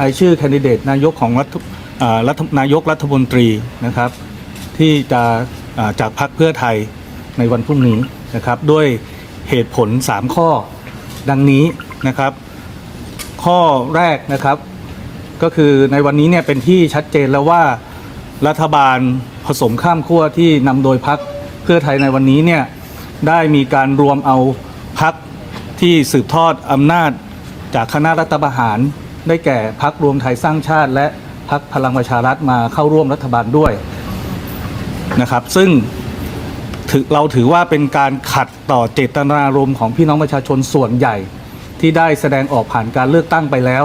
รายชื่อแคนดิเดตนายกของรัฐรัฐนายกรัฐมนตรีนะครับ ที่จะจากพรรคเพื่อไทยในวันพรุ่งนี้นะครับ ด้วยเหตุผล 3 ข้อดังนี้นะครับ ข้อแรกนะครับ ก็คือในวันนี้เนี่ยเป็นที่ชัดเจนแล้วว่ารัฐบาลผสมข้ามขั้วที่นำโดยพักเพื่อไทยในวันนี้เนี่ยได้มีการรวมเอาพักที่สืบทอดอำนาจจากคณะรัฐประหาร ได้แก่พักรวมไทยสร้างชาติ และพักพลังประชารัฐมาเข้าร่วมรัฐบาลด้วยนะครับ ซึ่งเราถือว่าเป็นการขัดต่อเจตนารมณ์ของพี่น้องประชาชนส่วนใหญ่ ที่ได้แสดงออกผ่านการเลือกตั้งไปแล้ว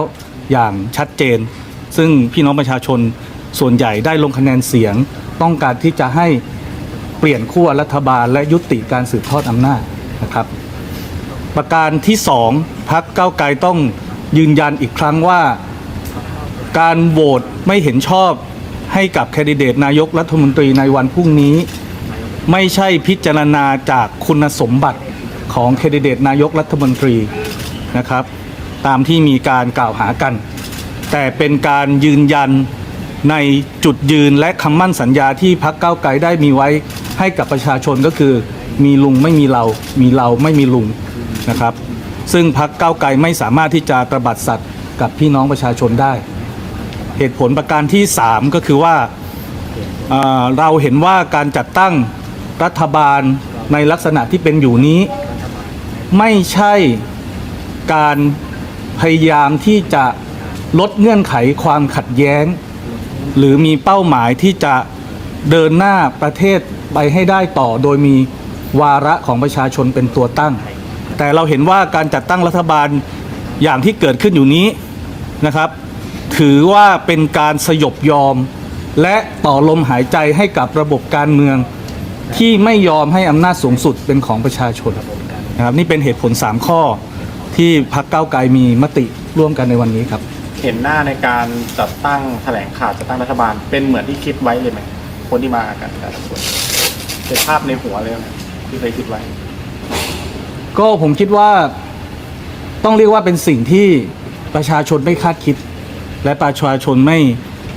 อย่างชัดเจน ซึ่งพี่น้องประชาชนส่วนใหญ่ได้ลงคะแนนเสียง ต้องการที่จะให้เปลี่ยนขั้วรัฐบาลและยุติการสืบทอดอำนาจนะครับ ประการที่สองพักเก้าไกลต้อง ยืนยันอีกครั้งว่า การโหวตไม่เห็นชอบให้กับแคนดิเดตนายกรัฐมนตรีในวันพรุ่งนี้ ไม่ใช่พิจารณาจากคุณสมบัติของแคนดิเดตนายกรัฐมนตรีนะครับ ตามที่มีการกล่าวหากัน แต่เป็นการยืนยันในจุดยืนและคำมั่นสัญญาที่พักเก้าไกลได้มีไว้ให้กับประชาชนก็คือ มีลุงไม่มีเรา มีเราไม่มีลุงนะครับ ซึ่งพักเก้าวไกลไม่สามารถที่จะตระบัดสัตว์กับพี่น้องประชาชนได้ เหตุผลประการที่ 3 ก็คือว่าเอ่อเราเห็นว่าการจัดตั้งรัฐบาลในลักษณะที่เป็นอยู่นี้ ไม่ใช่การพยายามที่จะลดเงื่อนไขความขัดแย้ง หรือมีเป้าหมายที่จะเดินหน้าประเทศไปให้ได้ต่อโดยมีวาระของประชาชนเป็นตัวตั้ง แต่เราเห็นว่าการจัดตั้งรัฐบาลอย่างที่เกิดขึ้นอยู่นี้นะครับ ถือว่าเป็นการสยบยอม และต่อลมหายใจให้กับระบบการเมือง ที่ไม่ยอมให้อำนาจสูงสุดเป็นของประชาชนนะครับนี่เป็นเหตุผล 3 ข้อที่พรรคก้าวไกลมีมติร่วมกันในวันนี้ครับ เห็นหน้าในการจัดตั้งแถลงข่าวจัดตั้งรัฐบาล เป็นเหมือนที่คิดไว้เลยไหมคนที่มากันแต่ละคนเป็นภาพในหัวเลยไหมที่เคยคิดไว้ ก็ผมคิดว่าต้องเรียกว่าเป็นสิ่งที่ประชาชนไม่คาดคิด และประชาชนไม่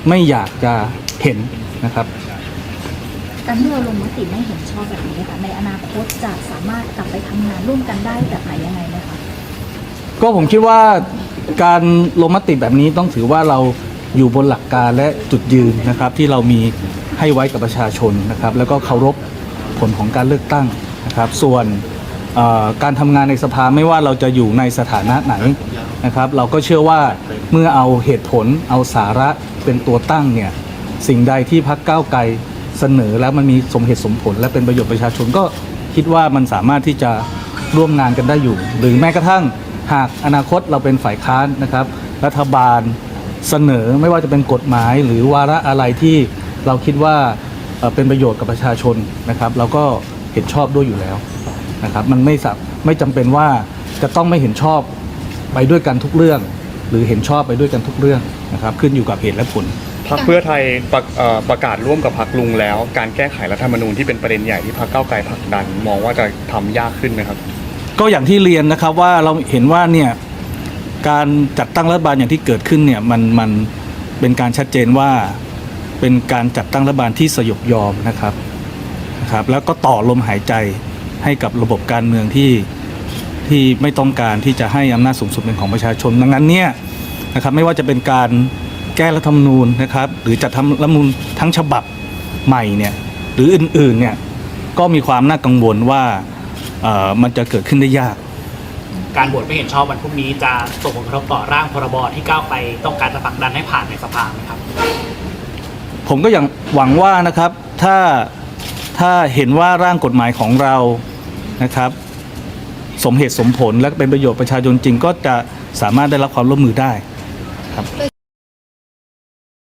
ไม่อยากจะเห็นนะครับ การที่เราลงมติไม่เห็นชอบแบบนี้ค่ะในอนาคตจะสามารถกลับไปทำงานร่วมกันได้แบบไหนยังไงไหมคะก็ผมคิดว่าการลงมติแบบนี้ต้องถือว่าเราอยู่บนหลักการและจุดยืนนะครับ ที่เรามีให้ไว้กับประชาชนนะครับ แล้วก็เคารพผลของการเลือกตั้งนะครับ ส่วนเอ่อ การทำงานในสภาไม่ว่าเราจะอยู่ในสถานะไหนนะครับ เราก็เชื่อว่าเมื่อเอาเหตุผลเอาสาระเป็นตัวตั้งเนี่ยสิ่งใดที่พักก้าวไกลเสนอแล้วมันมีสมเหตุสมผล และเป็นประโยชน์ประชาชนก็คิดว่ามันสามารถที่จะร่วมงานกันได้อยู่ หรือแม้กระทั่งหากอนาคตเราเป็นฝ่ายค้านนะครับ รัฐบาลเสนอไม่ว่าจะเป็นกฎหมาย หรือวาระอะไรที่เราคิดว่าเอ่อเป็นประโยชน์กับประชาชนนะครับ เราก็เห็นชอบด้วยอยู่แล้ว นะครับมันไม่สับไม่จำเป็นว่าจะต้องไม่เห็นชอบไปด้วยกันทุกเรื่อง หรือเห็นชอบไปด้วยกันทุกเรื่องนะครับขึ้นอยู่กับเหตุและผลพรรคเพื่อไทยประเอ่อประกาศร่วมกับพรรคลุงแล้ว การแก้ไขรัฐธรรมนูญที่เป็นประเด็นใหญ่ที่พรรคก้าวไกลผลักดัน มองว่าจะทำยากขึ้นไหมครับ ก็อย่างที่เรียนนะครับว่าเราเห็นว่าเนี่ยการจัดตั้งรัฐบาลอย่างที่เกิดขึ้นเนี่ยมันมันเป็นการชัดเจนว่าเป็นการจัดตั้งรัฐบาลที่สยบยอมนะครับนะครับ แล้วก็ต่อลมหายใจ ให้กับระบบการเมืองที่ที่ไม่ต้องการที่จะให้อำนาจสูงสุดเป็นของประชาชน ดังนั้นเนี่ยนะครับไม่ว่าจะเป็นการแก้รัฐธรรมนูญนะครับ หรือจัดทำรัฐธรรมนูญทั้งฉบับใหม่เนี่ยหรืออื่นๆเนี่ยก็มีความน่ากังวลว่าเอ่อมันจะเกิดขึ้นได้ยาก การโหวตไม่เห็นชอบวันพรุ่งนี้จะส่งผลกระทบต่อร่างพรบที่ก้าวไปต้องการจะผลักดันให้ผ่านในสภาไหมครับ ผมก็ยังหวังว่านะครับถ้าถ้าเห็นว่าร่างกฎหมายของเรา นะครับ สมเหตุสมผลและเป็นประโยชน์ประชาชนจริงก็จะสามารถได้รับความร่วมมือได้ครับ